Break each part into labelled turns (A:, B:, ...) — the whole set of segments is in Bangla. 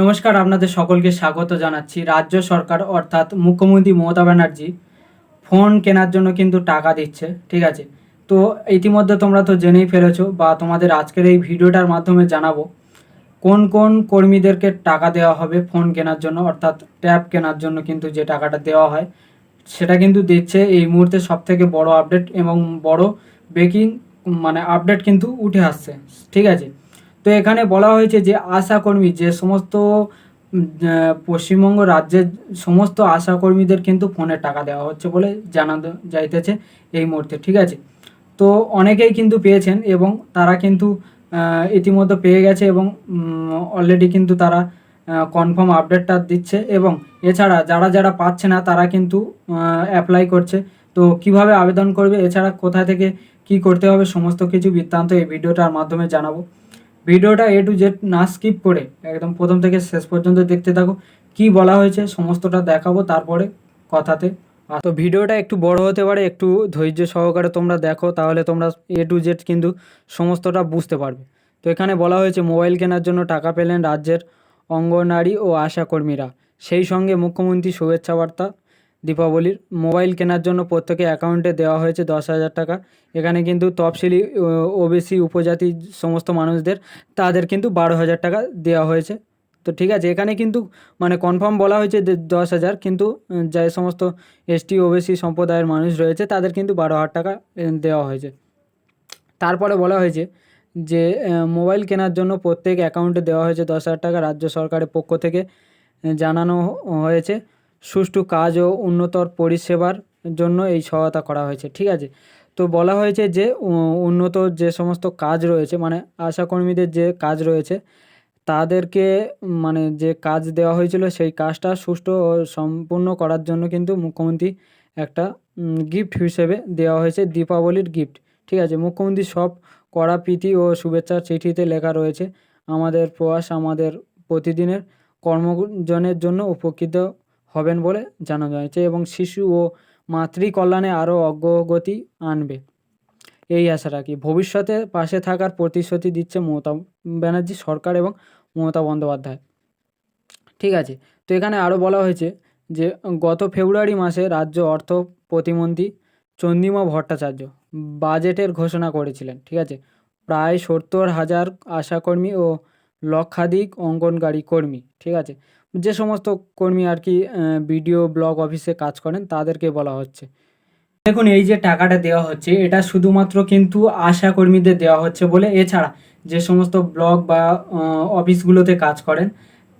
A: নমস্কার, আপনাদের সকলকে স্বাগত জানাচ্ছি। রাজ্য সরকার অর্থাৎ মুখ্যমন্ত্রী মমতা ব্যানার্জি ফোন কেনার জন্য কিন্তু টাকা দিচ্ছে, ঠিক আছে? তো ইতিমধ্যে তোমরা তো জেনেই ফেলেছো বা তোমাদের আজকের এই ভিডিওটার মাধ্যমে জানাব কোন কোন কর্মীদেরকে টাকা দেওয়া হবে ফোন কেনার জন্য, অর্থাৎ ট্যাব কেনার জন্য কিন্তু যে টাকাটা দেওয়া হয়, সেটা কিন্তু দিচ্ছে। এই মুহূর্তে সব থেকে বড় আপডেট এবং বড় ব্রেকিং মানে আপডেট কিন্তু উঠে আসছে, ঠিক আছে? তো এখানে বলা হয়েছে যে আশাকর্মী যে সমস্ত পশ্চিমবঙ্গ রাজ্যের সমস্ত আশাকর্মীদের কিন্তু ফোনে টাকা দেওয়া হচ্ছে বলে জানানো যাইতেছে এই মুহূর্তে, ঠিক আছে? তো অনেকেই কিন্তু পেয়েছেন এবং তারা কিন্তু ইতিমধ্যে পেয়ে গেছে এবং অলরেডি কিন্তু তারা কনফার্ম আপডেটটা দিচ্ছে এবং এছাড়া যারা যারা পাচ্ছে না তারা কিন্তু অ্যাপ্লাই করছে। তো কীভাবে আবেদন করবে, এছাড়া কোথা থেকে কি করতে হবে, সমস্ত কিছু বৃত্তান্ত এই ভিডিওটার মাধ্যমে জানাব। ভিডিওটা এ টু জেড না স্কিপ করে একদম প্রথম থেকে শেষ পর্যন্ত দেখতে থাকো। কি বলা হয়েছে, সমস্তটা দেখাবো তারপরে কথাতে। তো ভিডিওটা একটু বড় হতে পারে, একটু ধৈর্য সহকারে তোমরা দেখো, তাহলে তোমরা এ টু জেড কিন্তু সমস্তটা বুঝতে পারবে। তো এখানে বলা হয়েছে, মোবাইল কেনার জন্য টাকা পেলেন রাজ্যের অঙ্গনারী ও আশাকর্মীরা। সেই সঙ্গে মুখ্যমন্ত্রী শুভেচ্ছা বার্তা দীপাবলির মোবাইল কেনার জন্য প্রত্যেকে অ্যাকাউন্টে দেওয়া হয়েছে দশ হাজার টাকা। এখানে কিন্তু তফসিলি ওবিসি, উপজাতি সমস্ত মানুষদের, তাদের কিন্তু বারো হাজার টাকা দেওয়া হয়েছে। তো ঠিক আছে, এখানে কিন্তু মানে কনফার্ম বলা হয়েছে দশ হাজার, কিন্তু যে সমস্ত এসটি, ওবিসি সম্প্রদায়ের মানুষ রয়েছে, তাদের কিন্তু বারো হাজার টাকা দেওয়া হয়েছে। তারপরে বলা হয়েছে যে মোবাইল কেনার জন্য প্রত্যেক অ্যাকাউন্টে দেওয়া হয়েছে দশ হাজার টাকা। রাজ্য সরকারের পক্ষ থেকে জানানো হয়েছে। সুষ্ঠু কাজ ও উন্নতর পরিষেবার জন্য এই সহায়তা করা হয়েছে, ঠিক আছে? তো বলা হয়েছে যে উন্নত যে সমস্ত কাজ রয়েছে মানে আশাকর্মীদের যে কাজ রয়েছে, তাদেরকে মানে যে কাজ দেওয়া হয়েছিল, সেই কাজটা সুষ্ঠু ও সম্পূর্ণ করার জন্য কিন্তু মুখ্যমন্ত্রী একটা গিফট হিসেবে দেওয়া হয়েছে, দীপাবলির গিফট, ঠিক আছে? মুখ্যমন্ত্রী সব কড়া প্রীতি ও শুভেচ্ছার চিঠিতে লেখা রয়েছে, আমাদের প্রয়াস আমাদের প্রতিদিনের কর্মজনের জন্য উপকৃত হবেন বলে জানানো হয়েছে এবং শিশু ও মাতৃ কল্যাণে আরও অগ্রগতি আনবে। এই আশা রাখি। ভবিষ্যতে পাশে থাকার প্রতিশ্রুতি দিচ্ছে মমতা ব্যানার্জি সরকার এবং মমতা বন্দ্যোপাধ্যায়। ঠিক আছে, তো এখানে আরও বলা হয়েছে যে, গত ফেব্রুয়ারি মাসে রাজ্য অর্থ প্রতিমন্ত্রী চন্দ্রিমা ভট্টাচার্য বাজেটের ঘোষণা করেছিলেন। ঠিক আছে, প্রায় সত্তর হাজার আশাকর্মী ও লক্ষাধিক অঙ্গনকারী কর্মী। ঠিক আছে যে সমস্ত কর্মী আর কি বিডিও ব্লক অফিসে কাজ করেন, তাদেরকে বলা হচ্ছে। দেখুন, এই যে টাকাটা দেওয়া হচ্ছে, এটা শুধুমাত্র কিন্তু আশা কর্মীদের দেওয়া হচ্ছে বলে, এছাড়া যে সমস্ত ব্লক বা অফিসগুলোতে কাজ করেন,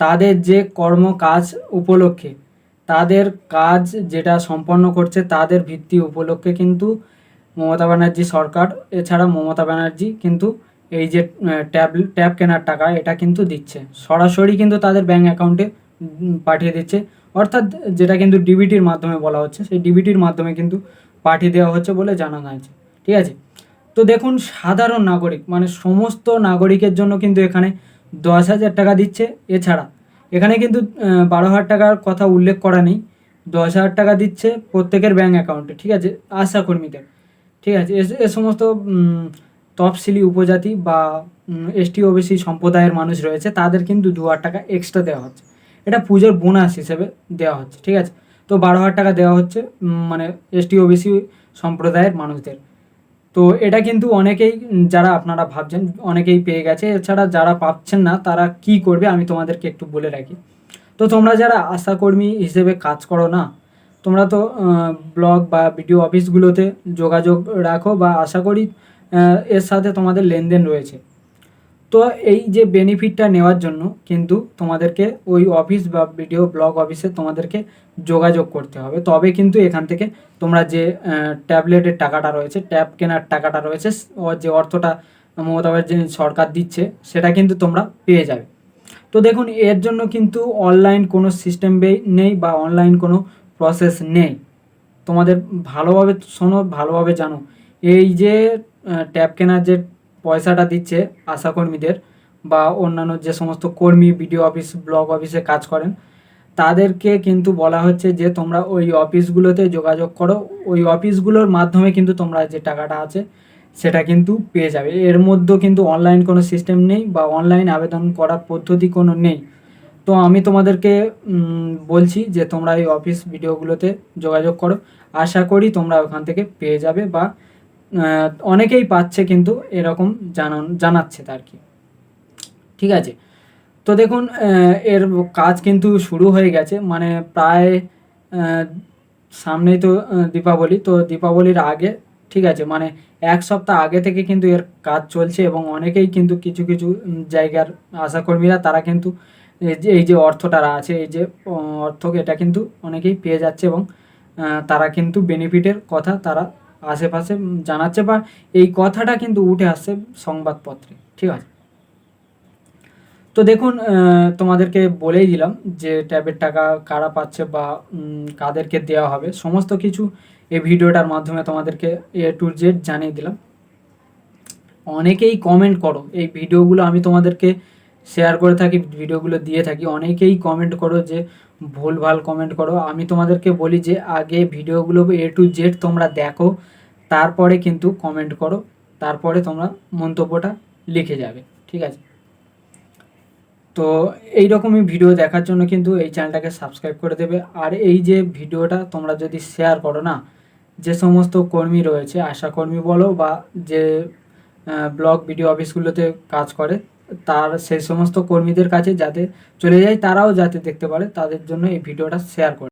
A: তাদের যে কর্ম কাজ উপলক্ষে, তাদের কাজ যেটা সম্পন্ন করছে, তাদের ভিত্তি উপলক্ষে কিন্তু মমতা ব্যানার্জি সরকার, এছাড়া মমতা ব্যানার্জি কিন্তু এই যে ট্যাব ট্যাব কেনার টাকা, এটা কিন্তু দিচ্ছে। সরাসরি কিন্তু তাদের ব্যাঙ্ক অ্যাকাউন্টে পাঠিয়ে দিচ্ছে। অর্থাৎ যেটা কিন্তু ডিবিটির মাধ্যমে বলা হচ্ছে, সেই ডিবিটির মাধ্যমে কিন্তু পাঠিয়ে দেওয়া হচ্ছে বলে জানানো হয়েছে ঠিক আছে? তো দেখুন, সাধারণ নাগরিক মানে সমস্ত নাগরিকের জন্য কিন্তু এখানে দশ হাজার টাকা দিচ্ছে। এছাড়া এখানে কিন্তু বারো হাজার টাকার কথা উল্লেখ করা নেই। দশ হাজার টাকা দিচ্ছে প্রত্যেকের ব্যাঙ্ক অ্যাকাউন্টে। ঠিক আছে? আশা কর্মীদের। ঠিক আছে? এ- সমস্ত তফসিলি উপজাতি বা এসটি ওবিসি সম্প্রদায়ের মানুষ রয়েছে, তাদের কিন্তু দু হাজার টাকা এক্সট্রা দেওয়া হচ্ছে। এটা পুজোর বোনাস হিসেবে দেওয়া হচ্ছে, ঠিক আছে? তো বারো হাজার টাকা দেওয়া হচ্ছে মানে এসটি ওবিসি সম্প্রদায়ের মানুষদের। তো এটা কিন্তু অনেকেই, যারা আপনারা ভাবছেন, অনেকেই পেয়ে গেছে। এছাড়া যারা পাচ্ছেন না, তারা কি করবে আমি তোমাদেরকে একটু বলে রাখি। তো তোমরা যারা আশাকর্মী হিসেবে কাজ করো না, তোমরা তো ব্লগ বা বিডিও অফিসগুলোতে যোগাযোগ রাখো বা আশা করি এর সাথে তোমাদের লেনদেন রয়েছে। তো এই যে বেনিফিটটা নেওয়ার জন্য কিন্তু তোমাদেরকে ওই অফিস বা বিডিও ব্লক অফিসে তোমাদেরকে যোগাযোগ করতে হবে। তবে কিন্তু এখান থেকে তোমরা যে ট্যাবলেটের টাকাটা রয়েছে ট্যাব কেনার টাকাটা রয়েছে যে অর্থটা মমতা যে সরকার দিচ্ছে, সেটা কিন্তু তোমরা পেয়ে যাবে। তো দেখুন, এর জন্য কিন্তু অনলাইন কোনো সিস্টেম নেই বা অনলাইন কোনো প্রসেস নেই। তোমাদের ভালোভাবে শোনো, ভালোভাবে জানো। এই যে ট্যাব কেনার যে পয়সাটা দিচ্ছে আশাকর্মীদের বা অন্যান্য যে সমস্ত কর্মী, বিডিও অফিস, ব্লক অফিসে কাজ করেন, তাদেরকে কিন্তু বলা হচ্ছে যে তোমরা ওই অফিসগুলোতে যোগাযোগ করো। ওই অফিসগুলোর মাধ্যমে কিন্তু তোমরা যে টাকাটা আছে সেটা কিন্তু পেয়ে যাবে। এর মধ্যে কিন্তু অনলাইন কোনো সিস্টেম নেই বা অনলাইন আবেদন করার পদ্ধতি কোনো নেই। তো আমি তোমাদেরকে বলছি যে তোমরা এই অফিস ভিডিওগুলোতে যোগাযোগ করো। আশা করি তোমরা ওখান থেকে পেয়ে যাবে বা অনেকেই পাচ্ছে কিন্তু এরকম জানান, জানাচ্ছে তার কি। ঠিক আছে? তো দেখুন এর কাজ কিন্তু শুরু হয়ে গেছে। মানে প্রায় সামনেই তো দীপাবলি। তো দীপাবলির আগে, ঠিক আছে? মানে এক সপ্তাহ আগে থেকে কিন্তু এর কাজ চলছে এবং অনেকেই কিন্তু কিছু কিছু জায়গার আশাকর্মীরা তারা কিন্তু এই যে এই যে অর্থটা আছে, এই যে অর্থ এটা কিন্তু অনেকেই পেয়ে যাচ্ছে এবং তারা কিন্তু বেনিফিটের কথা তারা আশেপাশে জানাচ্ছে বা এই কথাটা কিন্তু উঠে আসছে সংবাদপত্রে, ঠিক আছে? তো দেখুন তোমাদেরকে বলেই দিলাম যে ট্যাবের টাকা কারা পাচ্ছে বা কাদেরকে দেওয়া হবে, সমস্ত কিছু এই ভিডিওটার মাধ্যমে তোমাদেরকে এ টু জেড জানিয়ে দিলাম। অনেকেই কমেন্ট করো, এই ভিডিওগুলো আমি তোমাদেরকে শেয়ার করে থাকি, ভিডিওগুলো দিয়ে থাকি। অনেকেই কমেন্ট করো যে ভুলভাল কমেন্ট করো। আমি তোমাদেরকে বলি যে, আগে ভিডিওগুলো এ টু জেড তোমরা দেখো, তারপরে কিন্তু কমেন্ট করো, তারপরে তোমরা মন্তব্যটা লিখে যাবে, ঠিক আছে? তো এই রকমই ভিডিও দেখার জন্য কিন্তু এই চ্যানেলটাকে সাবস্ক্রাইব করে দেবে। আর এই যে ভিডিওটা তোমরা যদি শেয়ার করো না, যে সমস্ত কর্মী রয়েছে আশা কর্মী বলো বা যে ব্লগ ভিডিও অফিসগুলোতে কাজ করে তার সেই সমস্ত কর্মীদের কাছে যাতে চলে যায়, তারাও যাতে দেখতে পারে, তাদের জন্য এই ভিডিওটা শেয়ার করে।